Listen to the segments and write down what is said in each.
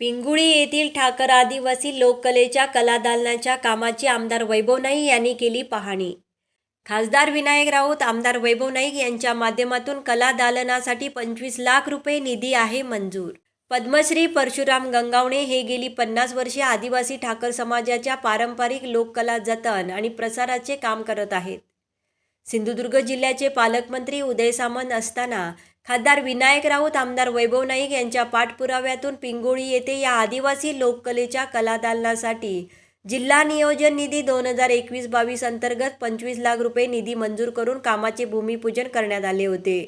पिंगुळी येथील ठाकर आदिवासी लोककलेच्या कलादालनाच्या कामाची आमदार वैभव नाईक यांनी केली पाहणी. खासदार विनायक राऊत आमदार वैभव नाईक यांच्या माध्यमातून कलादालनासाठी पंचवीस लाख रुपये निधी आहे मंजूर. पद्मश्री परशुराम गंगावणे हे गेली पन्नास वर्षे आदिवासी ठाकर समाजाच्या पारंपरिक लोककला जतन आणि प्रसाराचे काम करत आहेत. सिंधुदुर्ग जिल्ह्याचे पालकमंत्री उदय सामंत असताना खासदार विनायक राऊत आमदार वैभव नाईक यांच्या पाठपुराव्यातून पिंगोळी येथे या आदिवासी लोककलेच्या कलादालनासाठी जिल्हा नियोजन निधी दोन हजार एकवीस बावीस अंतर्गत पंचवीस लाख रुपये निधी मंजूर करून कामाचे भूमिपूजन करण्यात आले होते.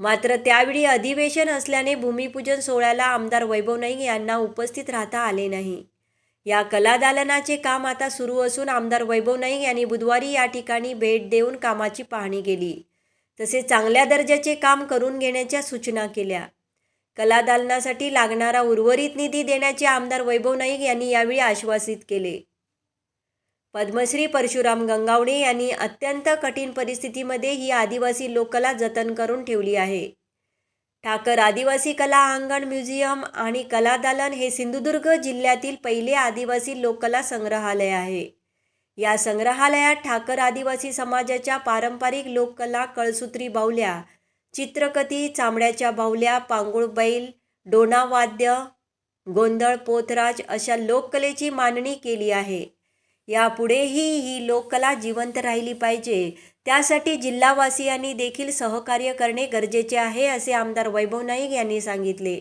मात्र त्यावेळी अधिवेशन असल्याने भूमिपूजन सोहळ्याला आमदार वैभव नाईक यांना उपस्थित राहता आले नाही. या कलादालनाचे काम आता सुरू असून आमदार वैभव नाईक यांनी बुधवारी या ठिकाणी भेट देऊन कामाची पाहणी केली. तसे चांगल्या दर्जाचे काम करून घेण्याच्या सूचना केल्या. कलादालनासाठी लागणारा उर्वरित निधी देण्याचे आमदार वैभव नाईक यांनी यावेळी आश्वासित केले. पद्मश्री परशुराम गंगावणे यांनी अत्यंत कठीण परिस्थितीमध्ये ही आदिवासी लोककला जतन करून ठेवली आहे. ठाकर आदिवासी कला अंगण म्युझियम आणि कलादालन हे सिंधुदुर्ग जिल्ह्यातील पहिले आदिवासी लोककला संग्रहालय आहे. या संग्रहालयात ठाकर आदिवासी समाजाच्या पारंपरिक लोककला कळसूत्री बाहुल्या चित्रकथी चामड्याच्या बाहुल्या पांगुळ बैल डोणावाद्य गोंधळ पोथराज अशा लोककलेची मांडणी केली आहे. यापुढेही ही लोककला जिवंत राहिली पाहिजे. त्यासाठी जिल्हावासियांनी देखील सहकार्य करणे गरजेचे आहे असे आमदार वैभव नाईक यांनी सांगितले.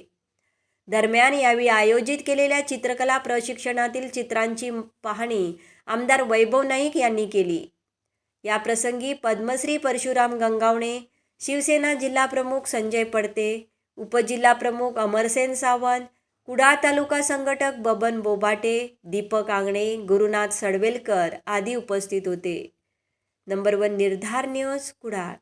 दरम्यान यावेळी आयोजित केलेल्या चित्रकला प्रशिक्षणातील चित्रांची पाहणी आमदार वैभव नाईक यांनी केली. या प्रसंगी पद्मश्री परशुराम गंगावणे शिवसेना जिल्हाप्रमुख संजय पडते उपजिल्हाप्रमुख अमरसेन सावंत कुडाळ तालुका संघटक बबन बोबाटे दीपक आंगणे गुरुनाथ सडवेलकर आदी उपस्थित होते. नंबर वन निर्धार न्यूज कुडाळ.